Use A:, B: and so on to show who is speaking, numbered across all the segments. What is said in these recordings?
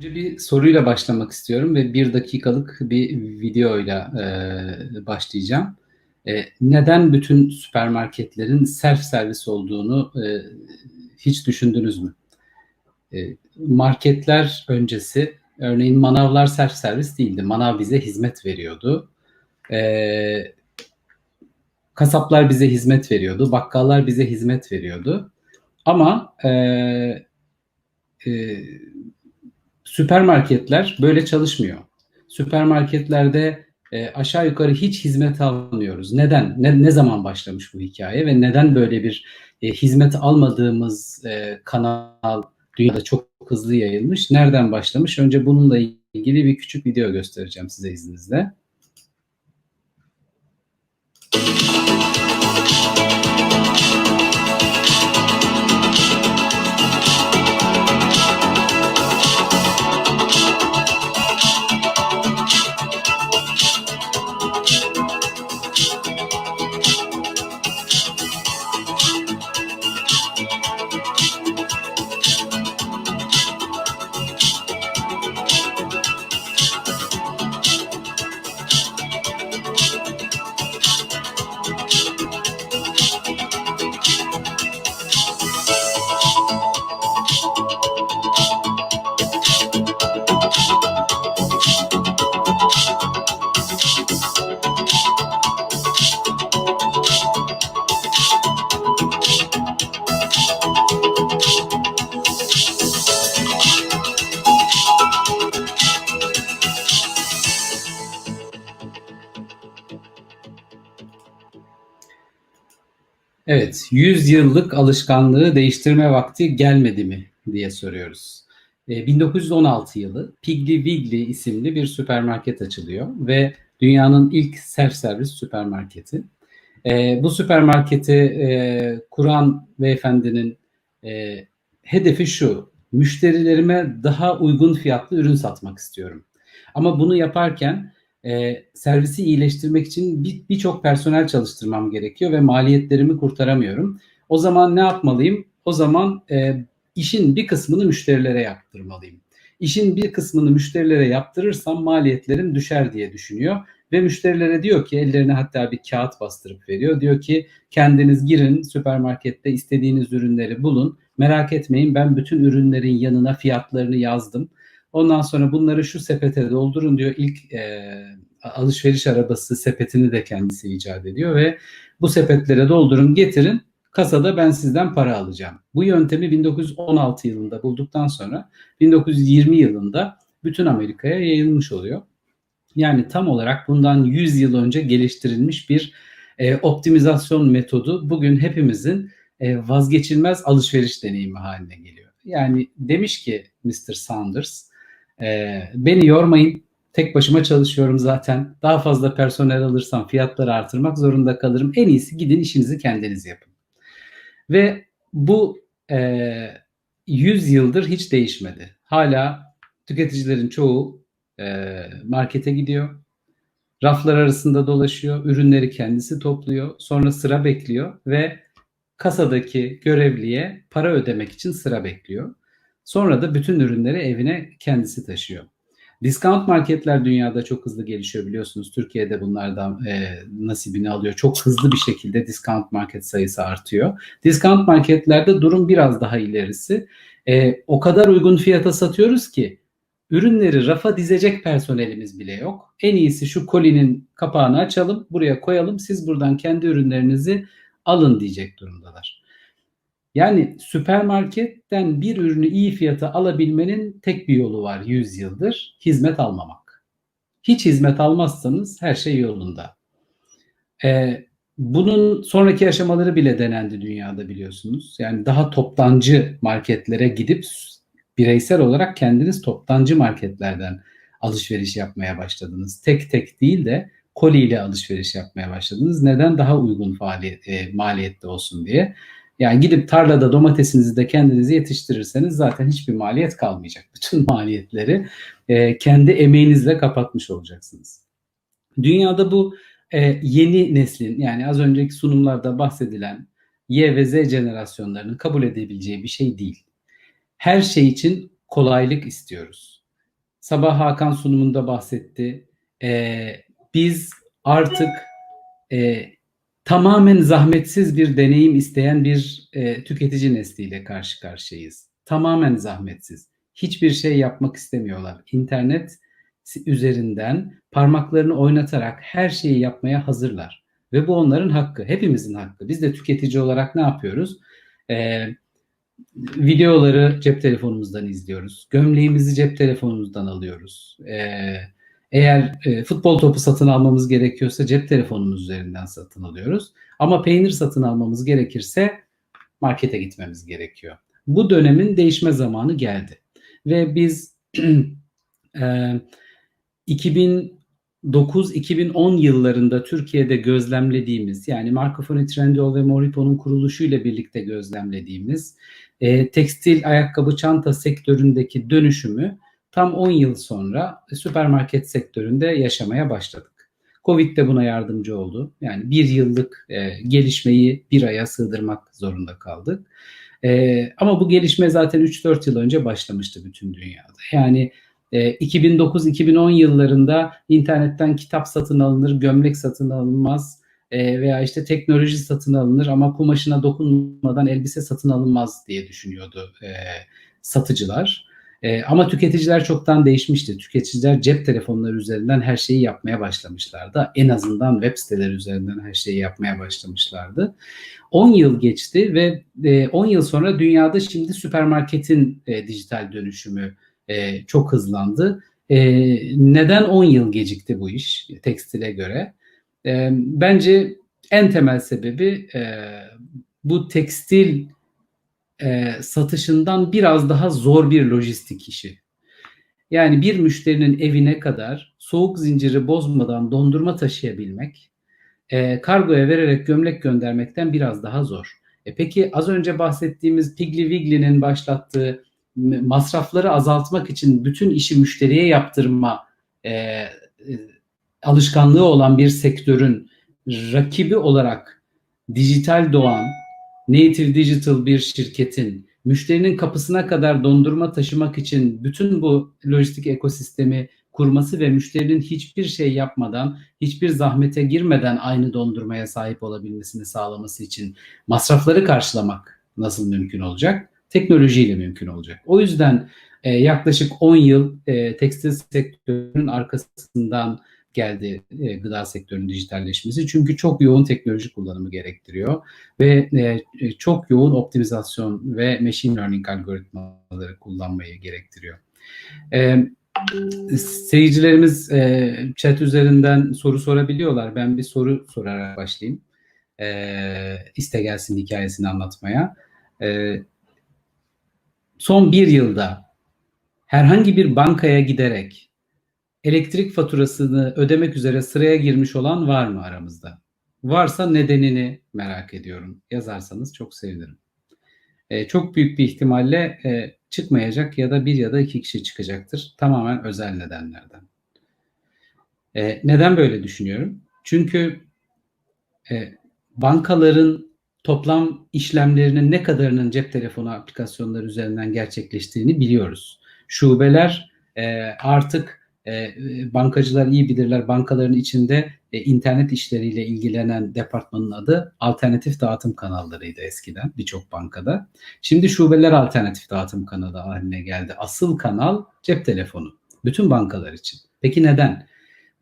A: Önce bir soruyla başlamak istiyorum ve bir dakikalık bir videoyla e, başlayacağım. E, neden bütün süpermarketlerin self servis olduğunu e, hiç düşündünüz mü? E, marketler öncesi, örneğin manavlar self servis değildi. Manav bize hizmet veriyordu. E, kasaplar bize hizmet veriyordu. Bakkallar bize hizmet veriyordu. Ama e, e, Süpermarketler böyle çalışmıyor. Süpermarketlerde e, aşağı yukarı hiç hizmet almıyoruz. Neden? Ne, ne zaman başlamış bu hikaye ve neden böyle bir e, hizmet almadığımız e, kanal dünyada çok hızlı yayılmış? Nereden başlamış? Önce bununla ilgili bir küçük video göstereceğim size izninizle. Evet, 100 yıllık alışkanlığı değiştirme vakti gelmedi mi diye soruyoruz. 1916 e, yılı Piggly Wiggly isimli bir süpermarket açılıyor ve dünyanın ilk self servis süpermarketi. E, bu süpermarketi e, kuran beyefendinin e, hedefi şu, müşterilerime daha uygun fiyatlı ürün satmak istiyorum. Ama bunu yaparken e, servisi iyileştirmek için birçok bir personel çalıştırmam gerekiyor ve maliyetlerimi kurtaramıyorum. O zaman ne yapmalıyım? O zaman e, işin bir kısmını müşterilere yaptırmalıyım. İşin bir kısmını müşterilere yaptırırsam maliyetlerim düşer diye düşünüyor ve müşterilere diyor ki ellerine hatta bir kağıt bastırıp veriyor. Diyor ki kendiniz girin süpermarkette istediğiniz ürünleri bulun. Merak etmeyin ben bütün ürünlerin yanına fiyatlarını yazdım. Ondan sonra bunları şu sepete doldurun diyor. İlk e, alışveriş arabası sepetini de kendisi icat ediyor ve bu sepetlere doldurun getirin kasada ben sizden para alacağım. Bu yöntemi 1916 yılında bulduktan sonra 1920 yılında bütün Amerika'ya yayılmış oluyor. Yani tam olarak bundan 100 yıl önce geliştirilmiş bir e, optimizasyon metodu bugün hepimizin e, vazgeçilmez alışveriş deneyimi haline geliyor. Yani demiş ki Mr. Sanders e, beni yormayın. Tek başıma çalışıyorum zaten. Daha fazla personel alırsam fiyatları artırmak zorunda kalırım. En iyisi gidin işinizi kendiniz yapın. Ve bu e, 100 yıldır hiç değişmedi. Hala tüketicilerin çoğu e, markete gidiyor. Raflar arasında dolaşıyor. Ürünleri kendisi topluyor. Sonra sıra bekliyor ve kasadaki görevliye para ödemek için sıra bekliyor. Sonra da bütün ürünleri evine kendisi taşıyor. Discount marketler dünyada çok hızlı gelişiyor biliyorsunuz. Türkiye'de bunlardan e, nasibini alıyor. Çok hızlı bir şekilde discount market sayısı artıyor. Discount marketlerde durum biraz daha ilerisi. E, o kadar uygun fiyata satıyoruz ki ürünleri rafa dizecek personelimiz bile yok. En iyisi şu kolinin kapağını açalım, buraya koyalım. Siz buradan kendi ürünlerinizi alın diyecek durumdalar. Yani süpermarketten bir ürünü iyi fiyata alabilmenin tek bir yolu var 100 yıldır. Hizmet almamak. Hiç hizmet almazsanız her şey yolunda. Ee, bunun sonraki aşamaları bile denendi dünyada biliyorsunuz. Yani daha toptancı marketlere gidip bireysel olarak kendiniz toptancı marketlerden alışveriş yapmaya başladınız. Tek tek değil de koliyle alışveriş yapmaya başladınız. Neden? Daha uygun faaliyet, e, maliyette olsun diye. Yani gidip tarlada domatesinizi de kendiniz yetiştirirseniz zaten hiçbir maliyet kalmayacak. Bütün maliyetleri e, kendi emeğinizle kapatmış olacaksınız. Dünyada bu e, yeni neslin yani az önceki sunumlarda bahsedilen Y ve Z jenerasyonlarının kabul edebileceği bir şey değil. Her şey için kolaylık istiyoruz. Sabah Hakan sunumunda bahsetti. E, biz artık e, tamamen zahmetsiz bir deneyim isteyen bir e, tüketici nesliyle karşı karşıyayız. Tamamen zahmetsiz. Hiçbir şey yapmak istemiyorlar. İnternet üzerinden parmaklarını oynatarak her şeyi yapmaya hazırlar. Ve bu onların hakkı, hepimizin hakkı. Biz de tüketici olarak ne yapıyoruz? Ee, videoları cep telefonumuzdan izliyoruz. Gömleğimizi cep telefonumuzdan alıyoruz. Ee, eğer e, futbol topu satın almamız gerekiyorsa cep telefonumuz üzerinden satın alıyoruz. Ama peynir satın almamız gerekirse markete gitmemiz gerekiyor. Bu dönemin değişme zamanı geldi. Ve biz e, 2009-2010 yıllarında Türkiye'de gözlemlediğimiz yani Marco Foni Trendyol ve Moripo'nun kuruluşuyla birlikte gözlemlediğimiz e, tekstil, ayakkabı, çanta sektöründeki dönüşümü tam 10 yıl sonra süpermarket sektöründe yaşamaya başladık. Covid de buna yardımcı oldu. Yani bir yıllık e, gelişmeyi bir aya sığdırmak zorunda kaldık. E, ama bu gelişme zaten 3-4 yıl önce başlamıştı bütün dünyada. Yani 2009-2010 yıllarında internetten kitap satın alınır, gömlek satın alınmaz veya işte teknoloji satın alınır ama kumaşına dokunmadan elbise satın alınmaz diye düşünüyordu satıcılar. Ama tüketiciler çoktan değişmişti. Tüketiciler cep telefonları üzerinden her şeyi yapmaya başlamışlardı. En azından web siteleri üzerinden her şeyi yapmaya başlamışlardı. 10 yıl geçti ve 10 yıl sonra dünyada şimdi süpermarketin dijital dönüşümü e, çok hızlandı. E, neden 10 yıl gecikti bu iş tekstile göre? E, bence en temel sebebi e, bu tekstil e, satışından biraz daha zor bir lojistik işi. Yani bir müşterinin evine kadar soğuk zinciri bozmadan dondurma taşıyabilmek, e, kargoya vererek gömlek göndermekten biraz daha zor. E peki az önce bahsettiğimiz Piggly Wiggly'nin başlattığı masrafları azaltmak için bütün işi müşteriye yaptırma e, e, alışkanlığı olan bir sektörün rakibi olarak dijital doğan, native digital bir şirketin müşterinin kapısına kadar dondurma taşımak için bütün bu lojistik ekosistemi kurması ve müşterinin hiçbir şey yapmadan, hiçbir zahmete girmeden aynı dondurmaya sahip olabilmesini sağlaması için masrafları karşılamak nasıl mümkün olacak? teknolojiyle mümkün olacak. O yüzden e, yaklaşık 10 yıl e, tekstil sektörünün arkasından geldi e, gıda sektörünün dijitalleşmesi. Çünkü çok yoğun teknoloji kullanımı gerektiriyor ve e, çok yoğun optimizasyon ve machine learning algoritmaları kullanmayı gerektiriyor. E, seyircilerimiz e, chat üzerinden soru sorabiliyorlar. Ben bir soru sorarak başlayayım. E, iste gelsin hikayesini anlatmaya. E, son bir yılda herhangi bir bankaya giderek elektrik faturasını ödemek üzere sıraya girmiş olan var mı aramızda? Varsa nedenini merak ediyorum. Yazarsanız çok sevinirim. Ee, çok büyük bir ihtimalle e, çıkmayacak ya da bir ya da iki kişi çıkacaktır. Tamamen özel nedenlerden. E, neden böyle düşünüyorum? Çünkü e, bankaların toplam işlemlerinin ne kadarının cep telefonu aplikasyonları üzerinden gerçekleştiğini biliyoruz. Şubeler e, artık e, bankacılar iyi bilirler bankaların içinde e, internet işleriyle ilgilenen departmanın adı alternatif dağıtım kanallarıydı eskiden birçok bankada. Şimdi şubeler alternatif dağıtım kanalı haline geldi. Asıl kanal cep telefonu. Bütün bankalar için. Peki neden?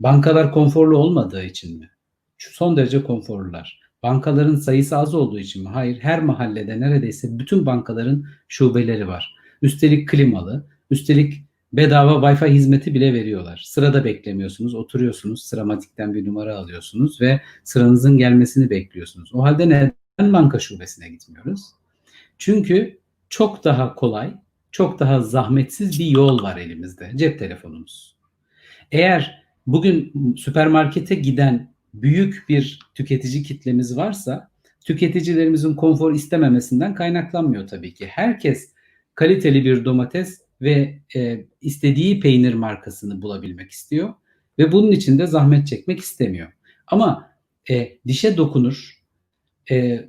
A: Bankalar konforlu olmadığı için mi? Son derece konforlular. Bankaların sayısı az olduğu için mi? Hayır. Her mahallede neredeyse bütün bankaların şubeleri var. Üstelik klimalı, üstelik bedava Wi-Fi hizmeti bile veriyorlar. Sırada beklemiyorsunuz, oturuyorsunuz, sıramatikten bir numara alıyorsunuz ve sıranızın gelmesini bekliyorsunuz. O halde neden banka şubesine gitmiyoruz? Çünkü çok daha kolay, çok daha zahmetsiz bir yol var elimizde. Cep telefonumuz. Eğer bugün süpermarkete giden büyük bir tüketici kitlemiz varsa tüketicilerimizin konfor istememesinden kaynaklanmıyor tabii ki. Herkes kaliteli bir domates ve e, istediği peynir markasını bulabilmek istiyor ve bunun için de zahmet çekmek istemiyor. Ama e, dişe dokunur, e,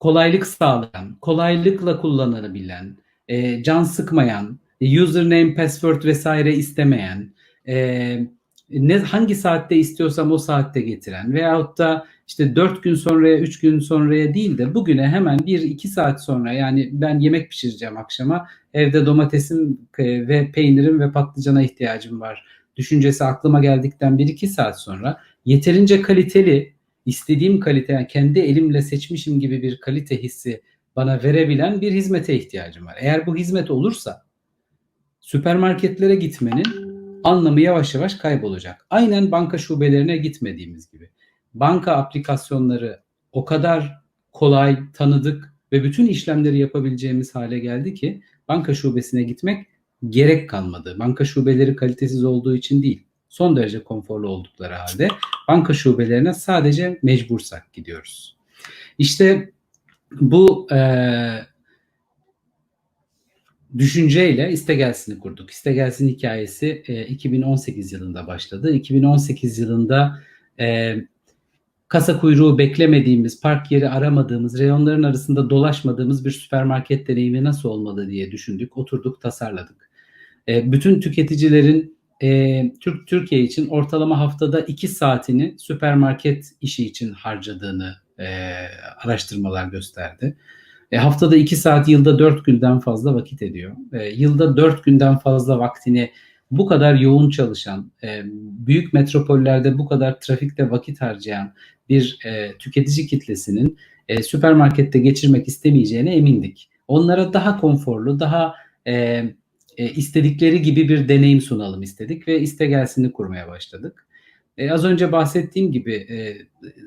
A: kolaylık sağlayan, kolaylıkla kullanılabilen, e, can sıkmayan, username, password vesaire istemeyen, e, ne hangi saatte istiyorsam o saatte getiren veyahut da işte 4 gün sonraya 3 gün sonraya değil de bugüne hemen 1-2 saat sonra yani ben yemek pişireceğim akşama evde domatesim e, ve peynirim ve patlıcana ihtiyacım var düşüncesi aklıma geldikten 1-2 saat sonra yeterince kaliteli istediğim kalite yani kendi elimle seçmişim gibi bir kalite hissi bana verebilen bir hizmete ihtiyacım var. Eğer bu hizmet olursa süpermarketlere gitmenin anlamı yavaş yavaş kaybolacak. Aynen banka şubelerine gitmediğimiz gibi. Banka aplikasyonları o kadar kolay, tanıdık ve bütün işlemleri yapabileceğimiz hale geldi ki banka şubesine gitmek gerek kalmadı. Banka şubeleri kalitesiz olduğu için değil, son derece konforlu oldukları halde banka şubelerine sadece mecbursak gidiyoruz. İşte bu e, düşünceyle İstegelsin'i kurduk. İstegelsin hikayesi e, 2018 yılında başladı. 2018 yılında e, kasa kuyruğu beklemediğimiz, park yeri aramadığımız, reyonların arasında dolaşmadığımız bir süpermarket deneyimi nasıl olmalı diye düşündük, oturduk, tasarladık. E, bütün tüketicilerin e, Türk Türkiye için ortalama haftada 2 saatini süpermarket işi için harcadığını e, araştırmalar gösterdi. E, haftada 2 saat, yılda 4 günden fazla vakit ediyor. E, yılda 4 günden fazla vaktini bu kadar yoğun çalışan, e, büyük metropollerde bu kadar trafikte vakit harcayan bir e, tüketici kitlesinin e, süpermarkette geçirmek istemeyeceğine emindik. Onlara daha konforlu, daha e, e, istedikleri gibi bir deneyim sunalım istedik ve iste gelsini kurmaya başladık. E, az önce bahsettiğim gibi e,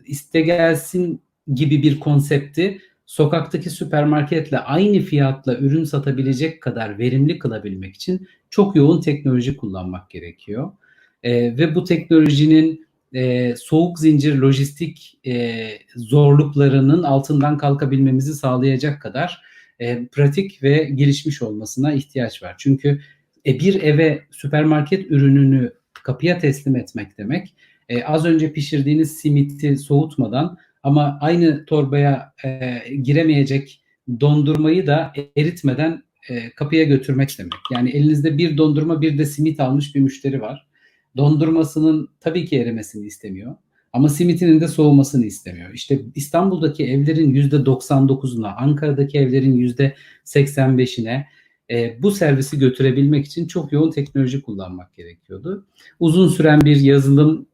A: iste gelsin gibi bir konsepti sokaktaki süpermarketle aynı fiyatla ürün satabilecek kadar verimli kılabilmek için çok yoğun teknoloji kullanmak gerekiyor. E, ve bu teknolojinin e, soğuk zincir lojistik e, zorluklarının altından kalkabilmemizi sağlayacak kadar e, pratik ve gelişmiş olmasına ihtiyaç var. Çünkü e, bir eve süpermarket ürününü kapıya teslim etmek demek e, az önce pişirdiğiniz simiti soğutmadan ama aynı torbaya e, giremeyecek dondurmayı da eritmeden e, kapıya götürmek demek. Yani elinizde bir dondurma bir de simit almış bir müşteri var. Dondurmasının tabii ki erimesini istemiyor. Ama simitinin de soğumasını istemiyor. İşte İstanbul'daki evlerin %99'una, Ankara'daki evlerin %85'ine e, bu servisi götürebilmek için çok yoğun teknoloji kullanmak gerekiyordu. Uzun süren bir yazılım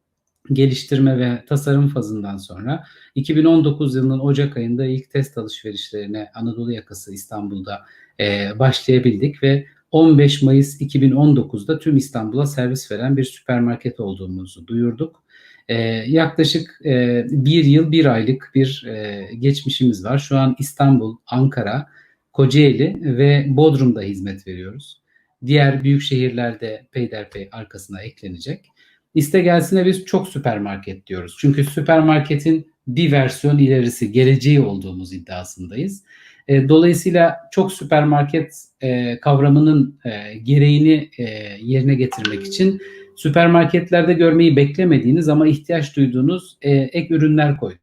A: geliştirme ve tasarım fazından sonra 2019 yılının Ocak ayında ilk test alışverişlerine Anadolu yakası İstanbul'da e, başlayabildik ve 15 Mayıs 2019'da tüm İstanbul'a servis veren bir süpermarket olduğumuzu duyurduk. E, yaklaşık e, bir yıl bir aylık bir e, geçmişimiz var. Şu an İstanbul, Ankara, Kocaeli ve Bodrum'da hizmet veriyoruz. Diğer büyük şehirlerde peyderpey arkasına eklenecek. İste gelsine biz çok süpermarket diyoruz. Çünkü süpermarketin bir versiyon ilerisi, geleceği olduğumuz iddiasındayız. E, dolayısıyla çok süpermarket e, kavramının e, gereğini e, yerine getirmek için süpermarketlerde görmeyi beklemediğiniz ama ihtiyaç duyduğunuz e, ek ürünler koyduk.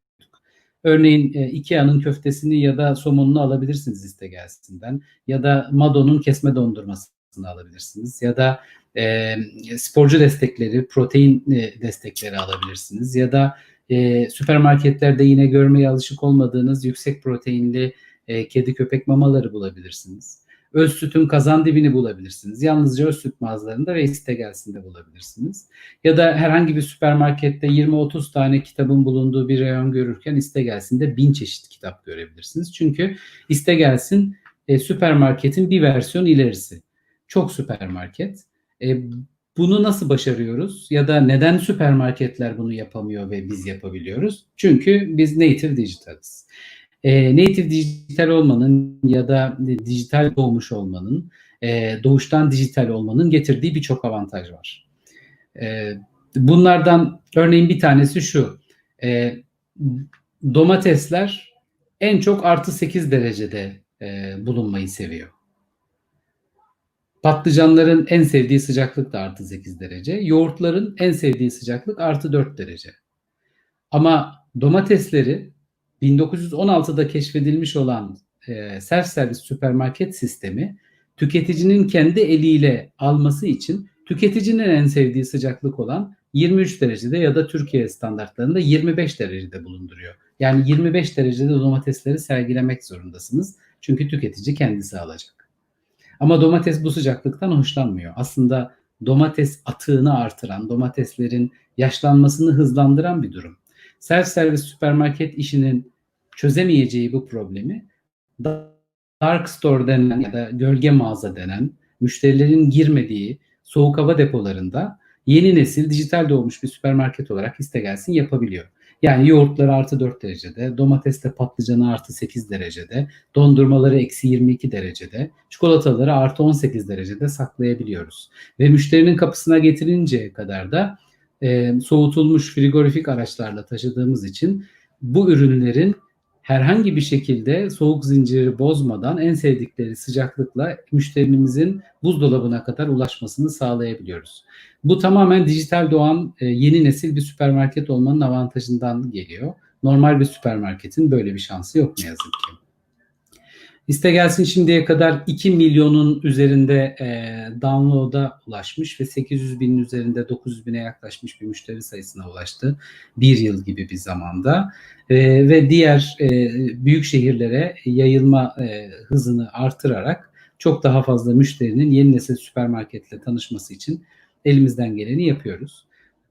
A: Örneğin e, Ikea'nın köftesini ya da somonunu alabilirsiniz iste gelsinden ya da Mado'nun kesme dondurmasını alabilirsiniz ya da e, sporcu destekleri, protein e, destekleri alabilirsiniz ya da e, süpermarketlerde yine görmeye alışık olmadığınız yüksek proteinli e, kedi köpek mamaları bulabilirsiniz. Öz sütün kazan dibini bulabilirsiniz. Yalnızca öz süt mağazalarında ve istegelsinde bulabilirsiniz. Ya da herhangi bir süpermarkette 20-30 tane kitabın bulunduğu bir reyon görürken istegelsinde bin çeşit kitap görebilirsiniz. Çünkü istegelsin e, süpermarketin bir versiyon ilerisi. Çok süpermarket e, bunu nasıl başarıyoruz? Ya da neden süpermarketler bunu yapamıyor ve biz yapabiliyoruz? Çünkü biz native digitaliz. E, native dijital olmanın ya da dijital doğmuş olmanın, e, doğuştan dijital olmanın getirdiği birçok avantaj var. E, bunlardan örneğin bir tanesi şu. E, domatesler en çok artı 8 derecede e, bulunmayı seviyor. Patlıcanların en sevdiği sıcaklık da artı 8 derece. Yoğurtların en sevdiği sıcaklık artı 4 derece. Ama domatesleri 1916'da keşfedilmiş olan e, self servis süpermarket sistemi tüketicinin kendi eliyle alması için tüketicinin en sevdiği sıcaklık olan 23 derecede ya da Türkiye standartlarında 25 derecede bulunduruyor. Yani 25 derecede domatesleri sergilemek zorundasınız. Çünkü tüketici kendisi alacak. Ama domates bu sıcaklıktan hoşlanmıyor. Aslında domates atığını artıran, domateslerin yaşlanmasını hızlandıran bir durum. Self servis süpermarket işinin çözemeyeceği bu problemi dark store denen ya da gölge mağaza denen müşterilerin girmediği soğuk hava depolarında yeni nesil dijital doğmuş bir süpermarket olarak iste gelsin yapabiliyor. Yani yoğurtları artı 4 derecede, domatesle patlıcanı artı 8 derecede, dondurmaları eksi 22 derecede, çikolataları artı 18 derecede saklayabiliyoruz. Ve müşterinin kapısına getirinceye kadar da e, soğutulmuş frigorifik araçlarla taşıdığımız için bu ürünlerin herhangi bir şekilde soğuk zinciri bozmadan en sevdikleri sıcaklıkla müşterimizin buzdolabına kadar ulaşmasını sağlayabiliyoruz. Bu tamamen dijital doğan e, yeni nesil bir süpermarket olmanın avantajından geliyor. Normal bir süpermarketin böyle bir şansı yok ne yazık ki. İste gelsin şimdiye kadar 2 milyonun üzerinde e, download'a ulaşmış ve 800 binin üzerinde 900 bine yaklaşmış bir müşteri sayısına ulaştı. Bir yıl gibi bir zamanda. E, ve diğer e, büyük şehirlere yayılma e, hızını artırarak çok daha fazla müşterinin yeni nesil süpermarketle tanışması için elimizden geleni yapıyoruz.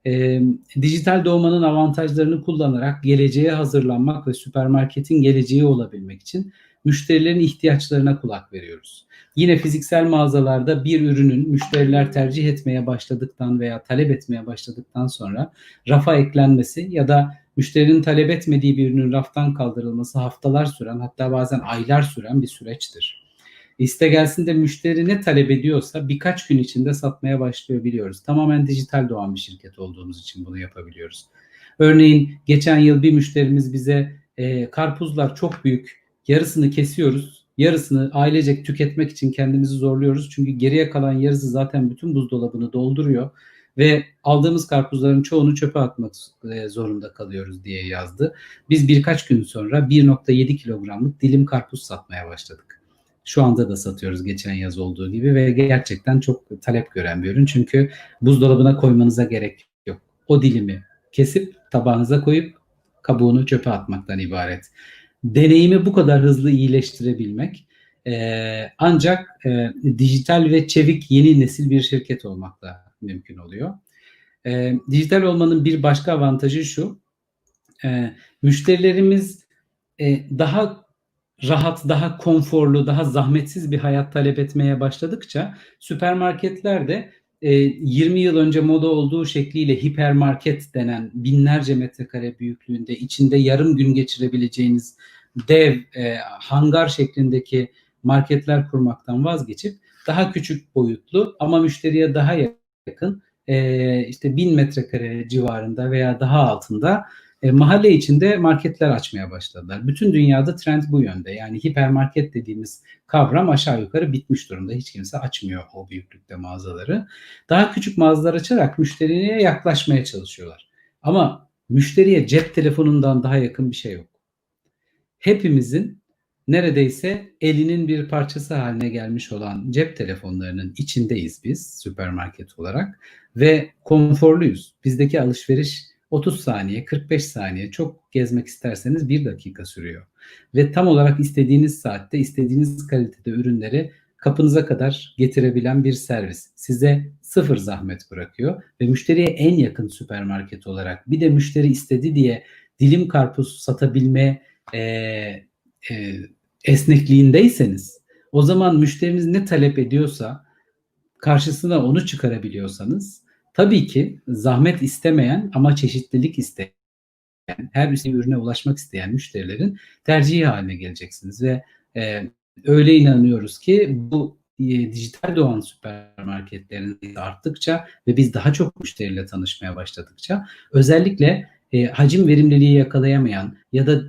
A: E, dijital doğmanın avantajlarını kullanarak geleceğe hazırlanmak ve süpermarketin geleceği olabilmek için müşterilerin ihtiyaçlarına kulak veriyoruz. Yine fiziksel mağazalarda bir ürünün müşteriler tercih etmeye başladıktan veya talep etmeye başladıktan sonra rafa eklenmesi ya da müşterinin talep etmediği bir ürünün raftan kaldırılması haftalar süren hatta bazen aylar süren bir süreçtir. İste gelsin de müşteri ne talep ediyorsa birkaç gün içinde satmaya başlıyor biliyoruz. Tamamen dijital doğan bir şirket olduğumuz için bunu yapabiliyoruz. Örneğin geçen yıl bir müşterimiz bize e, karpuzlar çok büyük yarısını kesiyoruz. Yarısını ailecek tüketmek için kendimizi zorluyoruz. Çünkü geriye kalan yarısı zaten bütün buzdolabını dolduruyor ve aldığımız karpuzların çoğunu çöpe atmak e, zorunda kalıyoruz diye yazdı. Biz birkaç gün sonra 1.7 kilogramlık dilim karpuz satmaya başladık. Şu anda da satıyoruz geçen yaz olduğu gibi ve gerçekten çok talep gören bir ürün. Çünkü buzdolabına koymanıza gerek yok. O dilimi kesip tabağınıza koyup kabuğunu çöpe atmaktan ibaret deneyimi bu kadar hızlı iyileştirebilmek e, ancak e, dijital ve çevik yeni nesil bir şirket olmakla mümkün oluyor. E, dijital olmanın bir başka avantajı şu, e, müşterilerimiz e, daha rahat, daha konforlu, daha zahmetsiz bir hayat talep etmeye başladıkça süpermarketler de 20 yıl önce moda olduğu şekliyle hipermarket denen binlerce metrekare büyüklüğünde içinde yarım gün geçirebileceğiniz dev e, hangar şeklindeki marketler kurmaktan vazgeçip daha küçük boyutlu ama müşteriye daha yakın e, işte bin metrekare civarında veya daha altında e, mahalle içinde marketler açmaya başladılar. Bütün dünyada trend bu yönde. Yani hipermarket dediğimiz kavram aşağı yukarı bitmiş durumda. Hiç kimse açmıyor o büyüklükte mağazaları. Daha küçük mağazalar açarak müşteriye yaklaşmaya çalışıyorlar. Ama müşteriye cep telefonundan daha yakın bir şey yok. Hepimizin neredeyse elinin bir parçası haline gelmiş olan cep telefonlarının içindeyiz biz süpermarket olarak ve konforluyuz. Bizdeki alışveriş 30 saniye, 45 saniye çok gezmek isterseniz 1 dakika sürüyor. Ve tam olarak istediğiniz saatte istediğiniz kalitede ürünleri kapınıza kadar getirebilen bir servis. Size sıfır zahmet bırakıyor ve müşteriye en yakın süpermarket olarak bir de müşteri istedi diye dilim karpuz satabilme e, e, esnekliğindeyseniz o zaman müşteriniz ne talep ediyorsa karşısına onu çıkarabiliyorsanız Tabii ki zahmet istemeyen ama çeşitlilik isteyen, her bir ürüne ulaşmak isteyen müşterilerin tercihi haline geleceksiniz ve e, öyle inanıyoruz ki bu e, dijital doğan süpermarketlerin arttıkça ve biz daha çok müşteriyle tanışmaya başladıkça özellikle e, hacim verimliliği yakalayamayan ya da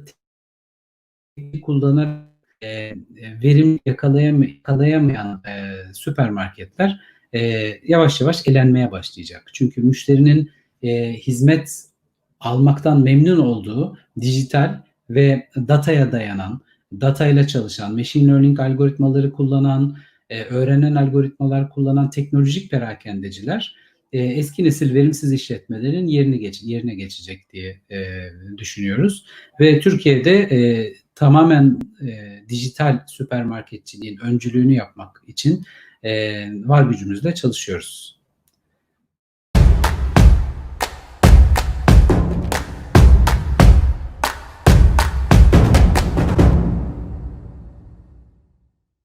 A: kullanarak e, verim yakalayamayan e, süpermarketler e, yavaş yavaş elenmeye başlayacak. Çünkü müşterinin e, hizmet almaktan memnun olduğu dijital ve dataya dayanan, datayla çalışan, machine learning algoritmaları kullanan, e, öğrenen algoritmalar kullanan teknolojik perakendeciler e, eski nesil verimsiz işletmelerin yerini geç, yerine geçecek diye e, düşünüyoruz. Ve Türkiye'de e, tamamen e, dijital süpermarketçiliğin öncülüğünü yapmak için var gücümüzle çalışıyoruz.